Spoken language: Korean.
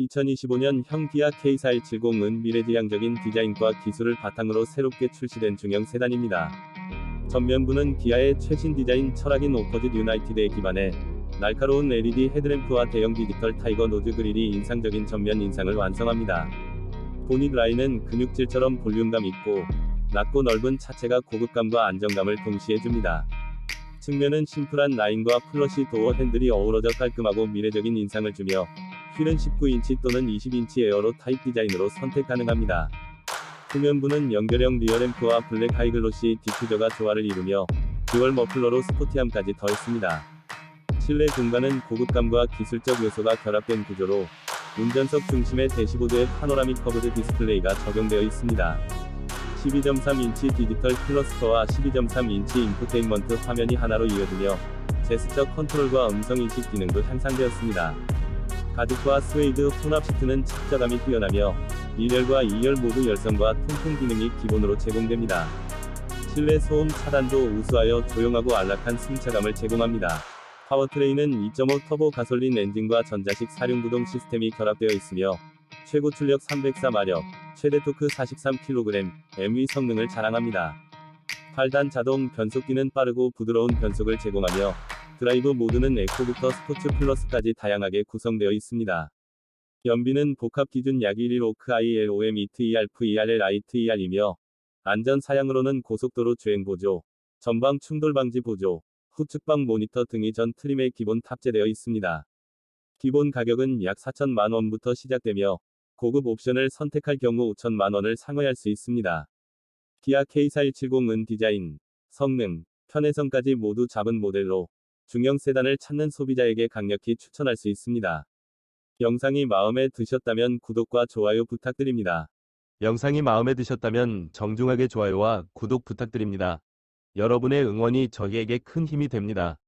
2025년 형 기아 K4170은 미래지향적인 디자인과 기술을 바탕으로 새롭게 출시된 중형 세단입니다. 전면부는 기아의 최신 디자인 철학인 오퍼즈 유나이티드에 기반해 날카로운 LED 헤드램프와 대형 디지털 타이거 노즈 그릴이 인상적인 전면 인상을 완성합니다. 보닛 라인은 근육질처럼 볼륨감 있고 낮고 넓은 차체가 고급감과 안정감을 동시에 줍니다. 측면은 심플한 라인과 플러시 도어 핸들이 어우러져 깔끔하고 미래적인 인상을 주며 휠은 19인치 또는 20인치 에어로 타입 디자인으로 선택 가능합니다. 후면부는 연결형 리어램프와 블랙 하이글로시 디퓨저가 조화를 이루며 듀얼 머플러로 스포티함까지 더했습니다. 실내 공간은 고급감과 기술적 요소가 결합된 구조로 운전석 중심의 대시보드에 파노라믹 커브드 디스플레이가 적용되어 있습니다. 12.3인치 디지털 클러스터와 12.3인치 인포테인먼트 화면이 하나로 이어지며 제스처 컨트롤과 음성 인식 기능도 향상되었습니다. 가죽과 스웨이드 혼합 시트는 착자감이 뛰어나며 1열과 2열 모두 열선과 통풍 기능이 기본으로 제공됩니다. 실내 소음 차단도 우수하여 조용하고 안락한 승차감을 제공합니다. 파워트레인은 2.5 터보 가솔린 엔진과 전자식 사륜구동 시스템이 결합되어 있으며 최고 출력 304마력, 최대 토크 43kg, MV 성능을 자랑합니다. 8단 자동 변속기는 빠르고 부드러운 변속을 제공하며 드라이브 모드는 에코부터 스포츠 플러스까지 다양하게 구성되어 있습니다. 연비는 복합 기준 약 115크 ILOM ETERF ERL ITER이며 안전 사양으로는 고속도로 주행 보조, 전방 충돌 방지 보조, 후측방 모니터 등이 전 트림에 기본 탑재되어 있습니다. 기본 가격은 약 4천만 원부터 시작되며 고급 옵션을 선택할 경우 5천만 원을 상회할 수 있습니다. 기아 K4170은 디자인, 성능, 편의성까지 모두 잡은 모델로 중형 세단을 찾는 소비자에게 강력히 추천할 수 있습니다. 영상이 마음에 드셨다면 구독과 좋아요 부탁드립니다. 영상이 마음에 드셨다면 정중하게 좋아요와 구독 부탁드립니다. 여러분의 응원이 저희에게 큰 힘이 됩니다.